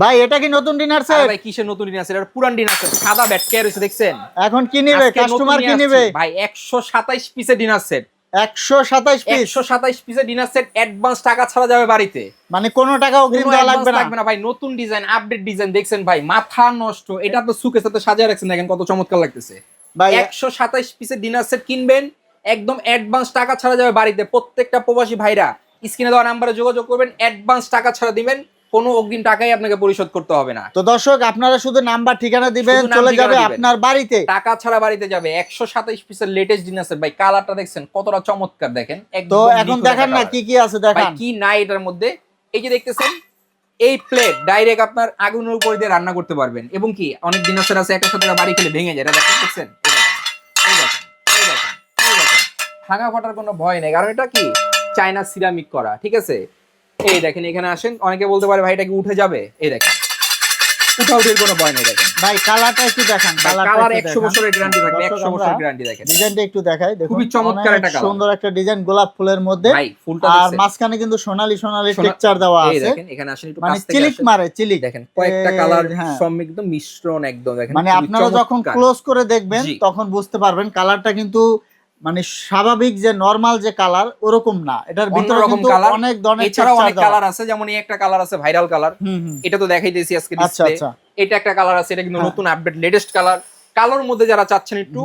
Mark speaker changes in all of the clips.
Speaker 1: ভাই এটা কি নতুন ডিনার
Speaker 2: আরে
Speaker 1: সেট
Speaker 2: ভাই কিসের নতুন ডিনার সেট এটা পুরান ডিনার সেট সাদা ব্যাট কে রয়েছে দেখছেন?
Speaker 1: এখন কি নিবে? কাস্টমার কি নিবে?
Speaker 2: ভাই 127 পিসের ডিনার সেট
Speaker 1: একশো সাতাইশ পিস
Speaker 2: 127 পিসের ডিনার সেট অ্যাডভান্স টাকা ছাড়া যাবে বাড়িতে।
Speaker 1: মানে কোনো টাকা অগ্রিম দেওয়া লাগবে না।
Speaker 2: লাগবে না ভাই। নতুন ডিজাইন আপডেট ডিজাইন দেখছেন ভাই? মাথা নষ্ট। এটা তো সুকের সাথে সাজিয়ে রাখছেন দেখেন কত চমৎকার লাগতেছে।
Speaker 1: ভাই
Speaker 2: একশো সাতাইশ পিসের ডিনার সেট কিনবেন একদম অ্যাডভান্স টাকা ছাড়া যাবে বাড়িতে। প্রত্যেকটা প্রবাসী ভাইরা স্ক্রিনে দেওয়া নাম্বারে যোগাযোগ করবেন অ্যাডভান্স টাকা ছাড়া দিবেন। কোনো অগ্রিম টাকাই আপনাকে পরিশোধ করতে হবে না।
Speaker 1: তো দর্শক আপনারা শুধু নাম্বার ঠিকানা দিবেন চলে যাবে আপনার বাড়িতে।
Speaker 2: টাকা ছাড়া বাড়িতে যাবে একশো সাতাইশ পিসের লেটেস্ট ডিনার ভাই কালারটা দেখছেন কতটা চমৎকার দেখেন।
Speaker 1: তো এখন দেখান না কি কি আছে দেখান।
Speaker 2: কি নাই এটার মধ্যে? এই যে দেখতেছেন এই প্লেট ডাইরেক্ট আপনার আগুনের উপর দিয়ে রান্না করতে পারবেন। এবং কি অনেক ডিনার আছে একটা সাথে বাড়ি খেলে ভেঙে যায়। এটা দেখেন ভাঙা ফাটার কোনো ভয় নেই। কারণ এটা কি? চায়না সিরামিক করা ঠিক আছে? এই দেখেন এখানে আসেন। অনেকে বলতে পারে ভাই এটা কি উঠে যাবে? এই দেখেন। উঠা উঠির কোনো ভয় নেই দেখেন।
Speaker 1: ভাই কালারটা একটু দেখান
Speaker 2: কালার একশো বছরের গ্যারান্টি থাকবে একশো বছরের গ্যারান্টি দেখেন।
Speaker 1: ডিজাইনটা একটু দেখাই দেখুন।
Speaker 2: খুবই চমৎকার একটা colour।
Speaker 1: সুন্দর একটা ডিজাইন গোলাপ ফুলের মধ্যে। আর মাঝখানে কিন্তু সোনালী সোনালী
Speaker 2: সোনা-
Speaker 1: টেক্সচার দেওয়া আছে।
Speaker 2: দেখেন এখানে আসেন একটু
Speaker 1: মানে চিলিক মারে চিলিক।
Speaker 2: দেখেন কয়েকটা কালার
Speaker 1: হ্যাঁ।
Speaker 2: সমৃদ্ধ মিশ্রণ একদম। দেখেন
Speaker 1: মানে আপনারা যখন ক্লোজ করে দেখবেন তখন বুঝতে পারবেন কালারটা কিন্তু মানে স্বাভাবিক যে নরমাল যে কালার ওরকম না। এটার ভিতরে কিন্তু অনেক ধরনের
Speaker 2: এছাড়াও অনেক কালার আছে যেমন এই একটা কালার আছে ভাইরাল কালার এটা তো দেখাইতেছি আজকে
Speaker 1: আচ্ছা
Speaker 2: ডিসপ্লে
Speaker 1: আচ্ছা।
Speaker 2: এটা একটা কালার আছে এটা কিন্তু
Speaker 1: হ্যাঁ।
Speaker 2: নতুন আপডেট লেটেস্ট কালার কালোর মধ্যে যারা চাচ্ছেন একটু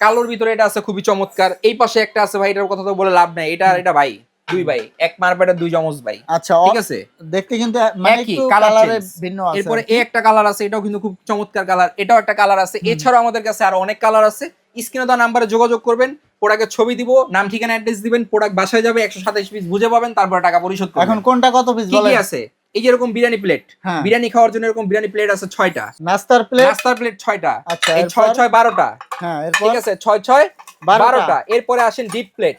Speaker 2: কালোর ভিতরে এটা আছে খুবই চমৎকার। এই পাশে একটা আছে ভাই এটার কথা তো বলে লাভ নাই। এটা আর এটা ভাই দুই ভাই। এক মারপেটের দুই জমজ ভাই।
Speaker 1: আচ্ছা
Speaker 2: ঠিক আছে?
Speaker 1: দেখতে কিন্তু মানে একটু কালারে ভিন্ন আছে
Speaker 2: এরপরে এই একটা কালার আছে এটাও কিন্তু খুব চমৎকার কালার এটাও একটা কালার আছে। এছাড়াও আমাদের কাছে আরও অনেক কালার আছে। স্ক্রিনে দেওয়া নাম্বারে যোগাযোগ করবেন। প্রোডাক্টের ছবি দিব নাম ঠিকানা অ্যাড্রেস দিবেন প্রোডাক্ট বাসায় যাবে একশো সাতাইশ পিস বুঝে পাবেন তারপরে টাকা পরিশোধ করবেন।
Speaker 1: এখন কোনটা কত পিস
Speaker 2: কি কি আছে? এই যে এরকম বিরিয়ানি প্লেট
Speaker 1: হ্যাঁ।
Speaker 2: বিরিয়ানি খাওয়ার জন্য এরকম বিরিয়ানি প্লেট আছে ছয়টা।
Speaker 1: নাস্তার প্লেট
Speaker 2: নাস্তার প্লেট ছয়টা।
Speaker 1: আচ্ছা
Speaker 2: এই ছয় ছয় বারোটা।
Speaker 1: হ্যাঁ এরপর?
Speaker 2: ঠিক আছে ছয় ছয়।
Speaker 1: বারোটা।
Speaker 2: এরপরে আসেন ডিপ প্লেট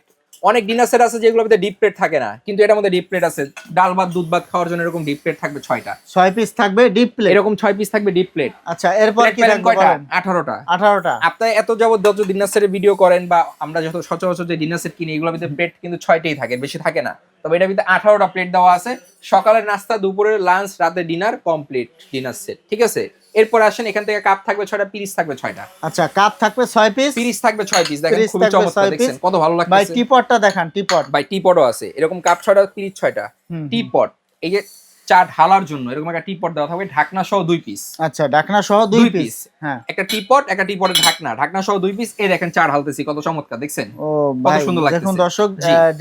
Speaker 2: অনেক ডিনার সেট আছে মধ্যে ডিপ প্লেট থাকে না কিন্তু এটার মধ্যে ডিপ প্লেট আছে। ডাল ভাত দুধ ভাত খাওয়ার জন্য এরকম ডিপ প্লেট থাকবে ছয়টা।
Speaker 1: ছয় পিস থাকবে ডিপ প্লেট
Speaker 2: এরকম ছয় পিস থাকবে ডিপ প্লেট
Speaker 1: আচ্ছা এরপর কি থাকবে
Speaker 2: আঠারোটা।
Speaker 1: আঠারোটা।
Speaker 2: আপনি এত যাবত যত ডিনার সেটের ভিডিও করেন বা আমরা যত সচরাচর যে ডিনার সেট কিনি এগুলোর ভিতরে প্লেট কিন্তু ছয়টাই থাকে বেশি থাকে না। তবে এটার ভিতরে আঠারোটা প্লেট দেওয়া আছে। সকালের নাস্তা দুপুরের লাঞ্চ রাতে ডিনার কমপ্লিট ডিনার সেট ঠিক আছে? এরপর আসেন এখান থেকে কাপ থাকবে ছয়টা পিরিস থাকবে ছয়টা।
Speaker 1: আচ্ছা কাপ থাকবে ছয় পিস
Speaker 2: পিরিস থাকবে ছয় পিস দেখেন খুবই চমৎকার দেখছেন? কত ভালো লাগছে ভাই
Speaker 1: টিপটটা দেখান টিপট
Speaker 2: ভাই টিপটও আছে। এরকম কাপ ছয়টা পিরিচ ছয়টা। টিপট এই যে চা ঢালার জন্য এরকম একটা টিপট দেওয়া থাকবে ঢাকনা সহ দুই পিস
Speaker 1: আচ্ছা ঢাকনা সহ দুই পিস হ্যাঁ।
Speaker 2: একটা টিপট একটা টিপটের ঢাকনা। ঢাকনা সহ দুই পিস এই দেখেন চা ঢালতেছি কত চমৎকার দেখছেন?
Speaker 1: ও ভাই
Speaker 2: সুন্দর লাগছে
Speaker 1: দেখুন দর্শক।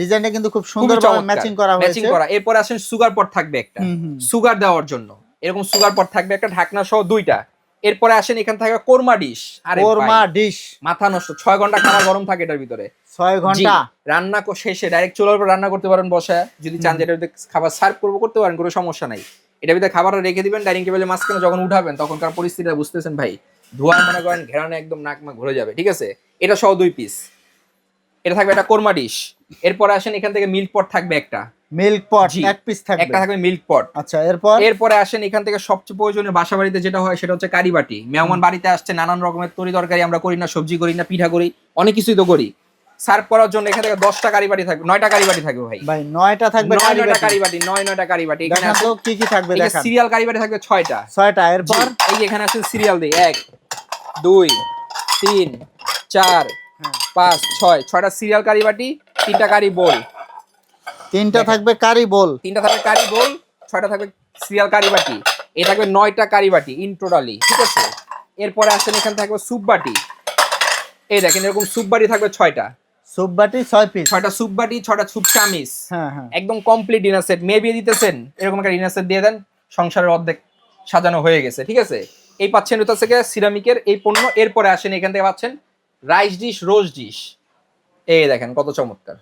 Speaker 1: ডিজাইনটা কিন্তু খুব সুন্দর ম্যাচিং করা হয়েছে।
Speaker 2: ম্যাচিং করা। এরপর আসেন সুগার পট থাকবে একটা। সুগার দেওয়ার জন্য। এরকম সুগার পট থাকবে একটা ঢাকনা সহ দুইটা। এরপরে আসেন এখান থেকে কোরমা ডিশ আরে
Speaker 1: কোরমা ডিশ
Speaker 2: মাথা নষ্ট ছয় ঘণ্টা খাবার গরম থাকে এটার ভিতরে।
Speaker 1: ছয় ঘণ্টা।
Speaker 2: রান্না কো- শেষে ডাইরেক্ট চুলার উপর রান্না করতে পারেন বসায় যদি চান যেটা খাবার সার্ভ করব করতে পারেন কোনো সমস্যা নাই। এটার ভিতরে খাবারটা রেখে দিবেন ডাইনিং টেবিলে মাঝখানে যখন উঠাবেন তখন তখনকার পরিস্থিতিটা বুঝতেছেন ভাই। ধোয়া মনে করেন ঘেরানে একদম নাক মা ঘুরে যাবে ঠিক আছে? এটা সহ দুই পিস এটা থাকবে একটা কোরমা ডিশ এরপরে আসেন এখান থেকে মিল্ক পট থাকবে একটা।
Speaker 1: মিল্ক পট এক পিস থাকবে।
Speaker 2: একটা থাকবে মিল্ক পট
Speaker 1: আচ্ছা এরপর?
Speaker 2: এরপরে আসেন এখান থেকে সবচেয়ে প্রয়োজনীয় বাসা বাড়িতে যেটা হয় সেটা হচ্ছে কারি বাটি মেহমান বাড়িতে আসছে নানান রকমের তরি তরকারি আমরা করি না সবজি করি না পিঠা করি অনেক কিছুই তো করি। সার্ভ করার জন্য এখান থেকে দশটা কারি বাটি থাকবে নয়টা কারি বাটি থাকবে ভাই।
Speaker 1: ভাই নয়টা থাকবে
Speaker 2: নয় নয়টা। কারি বাটি নয় নয়টা কারি বাটি এখানে
Speaker 1: তো কি কি থাকবে দেখান।
Speaker 2: সিরিয়াল কারি বাটি থাকবে ছয়টা।
Speaker 1: ছয়টা এরপর?
Speaker 2: এই এখানে আসেন সিরিয়াল দিই এক দুই তিন চার
Speaker 1: হ্যাঁ।
Speaker 2: পাঁচ ছয়। ছয়টা সিরিয়াল কারি বাটি তিনটা কারি বোল
Speaker 1: তিনটা থাকবে কারি বোল।
Speaker 2: তিনটা থাকবে কারি বোল ছয়টা থাকবে সিরিয়াল কারি বাটি। এ থাকবে নয়টা কারি বাটি ইন টোটালি ঠিক আছে? এরপরে আসেন এখানে থাকবে স্যুপ বাটি। এই দেখেন এরকম স্যুপ বাটি থাকবে ছয়টা।
Speaker 1: সুপ বাটি ছয় পিস
Speaker 2: ছয়টা স্যুপ বাটি ছয়টা স্যুপ চামিচ।
Speaker 1: হ্যাঁ হ্যাঁ।
Speaker 2: একদম কমপ্লিট ডিনার সেট মেয়ে বিয়ে দিতেছেন এরকম একটা ডিনার সেট দিয়ে দেন। সংসারের অর্ধেক সাজানো হয়ে গেছে ঠিক আছে? এই পাচ্ছেন এটা থেকে সিরামিকের এই পণ্য। এরপরে আসেন এখান থেকে পাচ্ছেন রাইস ডিশ রোজ ডিশ এই দেখেন কত চমৎকার।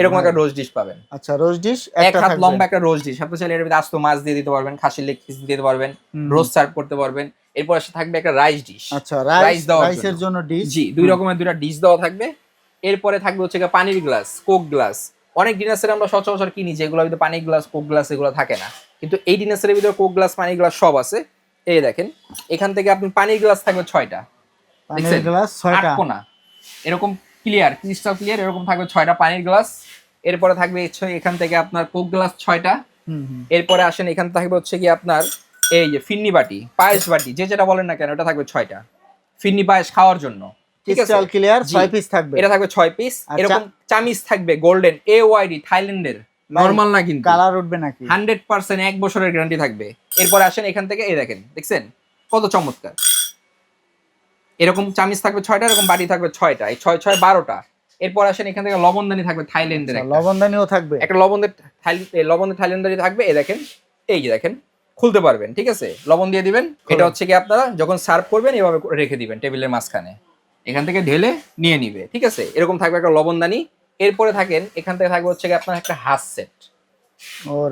Speaker 2: এরকম একটা রোজ ডিশ পাবেন।
Speaker 1: আচ্ছা রোজ ডিশ
Speaker 2: এক
Speaker 1: একটা
Speaker 2: হাত লম্বা একটা রোজ ডিশ। আপনি চাইলে এর ভিতরে আস্ত মাছ দিয়ে দিতে পারবেন খাসির লেগ পিস দিতে পারবেন রোজ সার্ভ করতে পারবেন। এরপর আসে থাকবে একটা রাইস ডিশ।
Speaker 1: আচ্ছা রাইস রাইসের জন্য। ডিশ।
Speaker 2: জি দুই রকমের দুইটা ডিশ দেওয়া থাকবে। এরপরে থাকবে হচ্ছে পানির গ্লাস কোক গ্লাস। অনেক ডিনার্সের আমরা সচরাচর কিনি যেগুলো ভিতরে পানির গ্লাস কোক গ্লাস এগুলো থাকে না। কিন্তু এই ডিনার্সের ভিতরে কোক গ্লাস পানির গ্লাস সব আছে। এই দেখেন এখান থেকে আপনি পানির গ্লাস থাকবে ছয়টা।
Speaker 1: পানির গ্লাস ছয়টা।
Speaker 2: কোনা। এরকম ক্লিয়ার ক্রিস্টাল ক্লিয়ার এরকম থাকবে ছয়টা পানির গ্লাস এরপরে থাকবে এখান থেকে আপনার কোক গ্লাস ছয়টা। এরপরে আসেন এখান থাকবে হচ্ছে কি আপনার এই যে ফিন্নি বাটি পায়েস বাটি যে যেটা বলেন না কেন এটা থাকবে ছয়টা। ফিন্নি পায়েস খাওয়ার জন্য
Speaker 1: ক্রিস্টাল ক্লিয়ার ছয় পিস থাকবে।
Speaker 2: এটা থাকবে ছয় পিস
Speaker 1: আচ্ছা।
Speaker 2: এরকম চামিচ থাকবে গোল্ডেন এ ওয়াইডি থাইল্যান্ডের নর্মাল না কিন্তু।
Speaker 1: কালার উঠবে নাকি?
Speaker 2: হান্ড্রেড পার্সেন্ট এক বছরের গ্যারান্টি থাকবে। এরপরে আসেন এখান থেকে এই দেখেন দেখছেন? কত চমৎকার। এরকম চামিচ থাকবে ছয়টা এরকম বাটি থাকবে ছয়টা। এই ছয় ছয় বারোটা। এরপর আসেন এখান থেকে লবণদানি থাকবে থাইল্যান্ডের
Speaker 1: আচ্ছা। লবণদানিও থাকবে?
Speaker 2: একটা লবণের লবণের থাইল্যান্ডারি থাকবে এই দেখেন এই যে দেখেন খুলতে পারবেন ঠিক আছে? লবণ দিয়ে দিবেন এটা হচ্ছে কি আপনারা যখন সার্ভ করবেন এভাবে রেখে দিবেন টেবিলের মাঝখানে। এখান থেকে ঢেলে নিয়ে নিবে ঠিক আছে? এরকম থাকবে একটা লবণদানি। এরপরে থাকেন এখান থেকে থাকবে হচ্ছে কি আপনার একটা হাস সেট।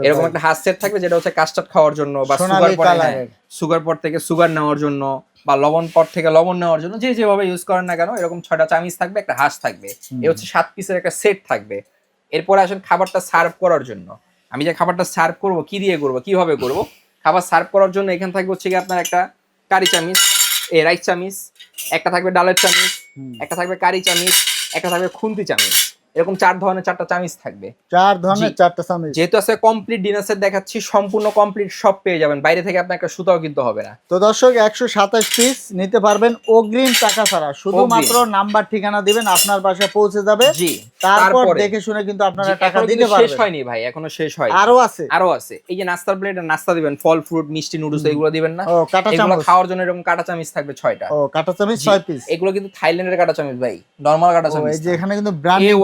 Speaker 2: এরকম একটা হাস সেট থাকবে যেটা হচ্ছে কাস্টার্ড খাওয়ার জন্য বা সুগার পরে
Speaker 1: কালারের।
Speaker 2: সুগার পট থেকে সুগার নেওয়ার জন্য বা লবণ পট থেকে লবণ নেওয়ার জন্য যে যেভাবে ইউজ করেন না কেন এরকম ছয়টা চামিচ থাকবে একটা হাঁস থাকবে। এ হচ্ছে সাত পিসের একটা সেট থাকবে। এরপরে আসেন খাবারটা সার্ভ করার জন্য। আমি যে খাবারটা সার্ভ করব কি দিয়ে করব কীভাবে করব? খাবার সার্ভ করার জন্য এখানে থাকবে হচ্ছে কি আপনার একটা কারি চামিচ এ রাইস চামিচ একটা থাকবে ডালের চামিচ একটা থাকবে কারি চামিচ একটা থাকবে খুন্তি চামিচ। এরকম চার ধরনের চারটা চামিচ থাকবে।
Speaker 1: চার ধরনের চারটা চামিচ।
Speaker 2: যেহেতু আছে কমপ্লিট ডিনার সেট দেখাচ্ছি সম্পূর্ণ কমপ্লিট সব পেয়ে যাবেন। বাইরে থেকে আপনার একটা সুতাও কিনতে হবে না।
Speaker 1: তো দর্শক একশো সাতাশ পিস নিতে পারবেন অগ্রিম টাকা ছাড়া। শুধুমাত্র নাম্বার ঠিকানা দিবেন আপনার বাসায় পৌঁছে যাবে।
Speaker 2: জি।
Speaker 1: তারপর দেখে শুনে কিন্তু আপনারা টাকা দিতে
Speaker 2: পারবেন শেষ হয়নি ভাই এখনও শেষ হয়
Speaker 1: আরও আছে।
Speaker 2: আরও আছে। এই যে নাস্তার প্লেট নাস্তা দিবেন ফল ফ্রুট মিষ্টি নুডলস এগুলো দিবেন না।
Speaker 1: ও কাটা
Speaker 2: এগুলো
Speaker 1: চামচ।
Speaker 2: খাওয়ার জন্য এরকম কাটা চামচ থাকবে ছয়টা।
Speaker 1: ও কাটা চামচ 6 পিস
Speaker 2: এগুলো কিন্তু থাইল্যান্ডের কাটা চামচ ভাই নরমাল কাটা চামচ
Speaker 1: এই যে এখানে কিন্তু ব্র্যান্ডিং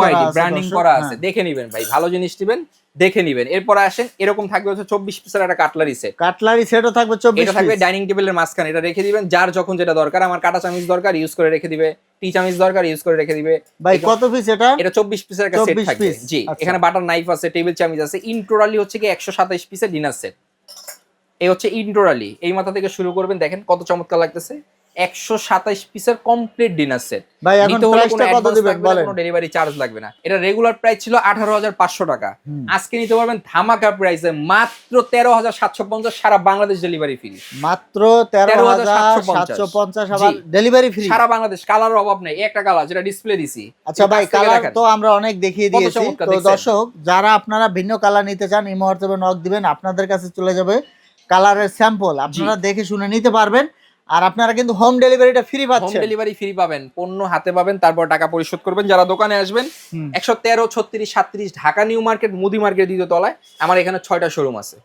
Speaker 1: আছে।
Speaker 2: করা আছে।
Speaker 1: হ্যাঁ।
Speaker 2: দেখে নিবেন ভাই ভালো জিনিস দিবেন। দেখে নিবেন। এরপর আসেন এরকম থাকবে হচ্ছে চব্বিশ পিসের একটা কাটলারি সেট
Speaker 1: কাটলারি সেটও থাকবে চব্বিশ
Speaker 2: থাকবে ডাইনিং টেবিলের মাঝখানে এটা রেখে দিবেন। যার যখন যেটা দরকার আমার কাটা চামিচ দরকার ইউজ করে রেখে দিবে। টি চামিচ দরকার ইউজ করে রেখে দিবে।
Speaker 1: ভাই কত পিস এটা?
Speaker 2: এটা চব্বিশ পিসের একটা সেট থাকবে। জি
Speaker 1: আচ্ছা।
Speaker 2: এখানে বাটার নাইফ আছে টেবিল চামিচ আছে ইনটোরালি হচ্ছে কি একশো সাতাইশ পিসের ডিনার সেট এই হচ্ছে ইনটোরালি এই মাথা থেকে শুরু করবেন দেখেন কত চমৎকার লাগতেছে। একশো সাতাইশ পিসের কমপ্লিট ডিনার সেট
Speaker 1: ভাই
Speaker 2: নিতে হলে কোনো অ্যাডভান্স লাগবে না কোনো ডেলিভারি চার্জ লাগবে না। এটা রেগুলার প্রাইস ছিল আঠারো হাজার পাঁচশো টাকা। আজকে নিতে পারবেন ধামাকা প্রাইসে মাত্র তেরো হাজার সাতশো পঞ্চাশ সারা বাংলাদেশ ডেলিভারি ফ্রি
Speaker 1: মাত্র তেরো হাজার সাতশো পঞ্চাশ ডেলিভারি ফ্রি
Speaker 2: সারা বাংলাদেশ কালার অভাব নেই। একটা কালার যেটা ডিসপ্লে দিছি।
Speaker 1: আচ্ছা ভাই কালার তো আমরা অনেক দেখিয়ে দিয়েছি। তো দর্শক যারা আপনারা ভিন্ন কালার নিতে চান এই মুহূর্তে নক দিবেন আপনাদের কাছে চলে যাবে কালারের স্যাম্পল আপনারা দেখে শুনে নিতে পারবেন। আর আপনারা কিন্তু হোম ডেলিভারিটা ফ্রি পাচ্ছেন।
Speaker 2: হোম ডেলিভারি ফ্রি পাবেন পণ্য হাতে পাবেন তারপর টাকা পরিশোধ করবেন। যারা দোকানে আসবেন। একশো তেরো ছত্রিশ সাতত্রিশ ঢাকা নিউ মার্কেট মুদি মার্কেট দ্বিতীয় তলায় আমার এখানে ছয়টা শোরুম আছে।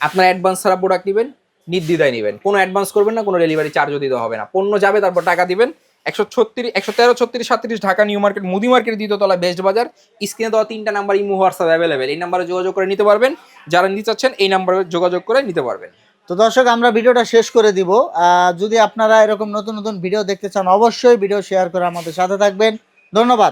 Speaker 2: আপনার অ্যাডভান্স ছাড়া প্রোডাক্ট নেবেন নির্দ্বিধায় নেবেন। কোনো অ্যাডভান্স করবেন না কোনো ডেলিভারি চার্জও দিতে হবে না। পণ্য যাবে তারপর টাকা দিবেন। একশো ছত্রিশ একশো তেরো ছত্রিশ সাতত্রিশ ঢাকা নিউ মার্কেট মুদি মার্কেট দ্বিতীয় তলায় বেস্ট বাজার স্ক্রিনে দেওয়া তিনটা নাম্বার ইমো হোয়াটসঅ্যাপ অ্যাভেলেবেল এই নাম্বারে যোগাযোগ করে নিতে পারবেন। যারা নিতে চাচ্ছেন এই নাম্বারে যোগাযোগ করে নিতে পারবেন।
Speaker 1: তো দর্শক, আমরা ভিডিওটা শেষ করে দিব। যদি আপনারা এরকম নতুন নতুন ভিডিও দেখতে চান, অবশ্যই ভিডিও শেয়ার করে আমাদের সাথে থাকবেন। ধন্যবাদ।